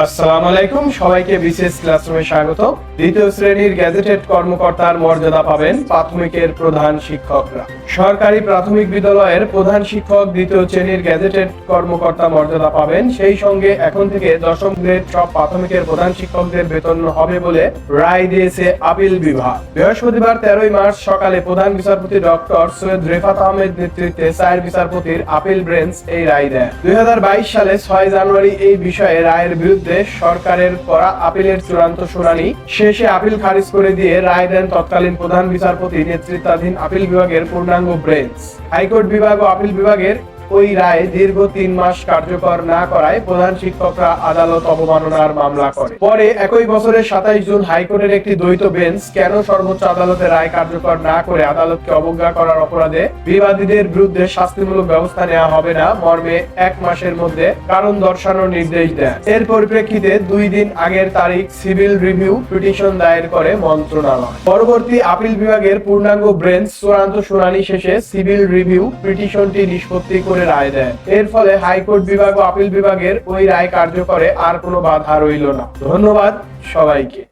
আসসালামু আলাইকুম, সবাইকে বিশেষ ক্লাসরুমে স্বাগত। দ্বিতীয় শ্রেণির গ্যাজেটেড কর্মকর্তার মর্যাদা পাবেন প্রাথমিকের প্রধান শিক্ষকরা। সরকারি প্রাথমিক বিদ্যালয়ের প্রধান শিক্ষক দ্বিতীয় শ্রেণির গ্যাজেটেড কর্মকর্তা মর্যাদা পাবেন। সেই সঙ্গে এখন থেকে দশম গ্রেড সব প্রাথমিকের প্রধান শিক্ষকদের বেতন হবে বলে রায় দিয়েছে আপিল বিভাগ। বৃহস্পতিবার তেরোই মার্চ সকালে প্রধান বিচারপতি ডক্টর সৈয়দ রেফাত আহমেদ নেতৃত্বে সায়ের বিচারপতির আপিল ব্রেঞ্চ এই রায় দেয় দুই হাজার বাইশ সালে ছয় জানুয়ারি এই বিষয়ে রায়ের বিরুদ্ধে সরকারের করা আপিলের চূড়ান্ত শুনানি। শেষে আপিল খারিজ করে দিয়ে রায় দেন তৎকালীন প্রধান বিচারপতি নেতৃত্বাধীন আপিল বিভাগের পূর্ণাঙ্গ ব্রেঞ্চ। হাইকোর্ট বিভাগ ও আপিল বিভাগের ওই রায় দীর্ঘ তিন মাস কার্যকর না করায় প্রধান শিক্ষকরা আদালত অবমাননার মামলা করে। পরে একই বছরের সাতাইশ জুন হাইকোর্টের একটি দ্বৈত বেঞ্চ কেন সর্বোচ্চ আদালতের রায় কার্যকর না করে আদালতকে অবজ্ঞা করার অপরাধে বিবাদীদের বিরুদ্ধে শাস্তিমূলক ব্যবস্থা নেওয়া হবে না, মর্মে এক মাসের মধ্যে কারণ দর্শানোর নির্দেশ দেয় এর পরিপ্রেক্ষিতে দুই দিন আগের তারিখ সিভিল রিভিউ পিটিশন দায়ের করে মন্ত্রণালয়। পরবর্তী আপিল বিভাগের পূর্ণাঙ্গ ব্রেঞ্চ চূড়ান্ত শুনানি শেষে সিভিল রিভিউ পিটিশনটি নিষ্পত্তি করে রায় দেয়। এর ফলে হাইকোর্ট বিভাগ ও আপিল বিভাগের ওই রায় কার্যকরে আর কোনো বাধা রইল না। ধন্যবাদ সবাইকে।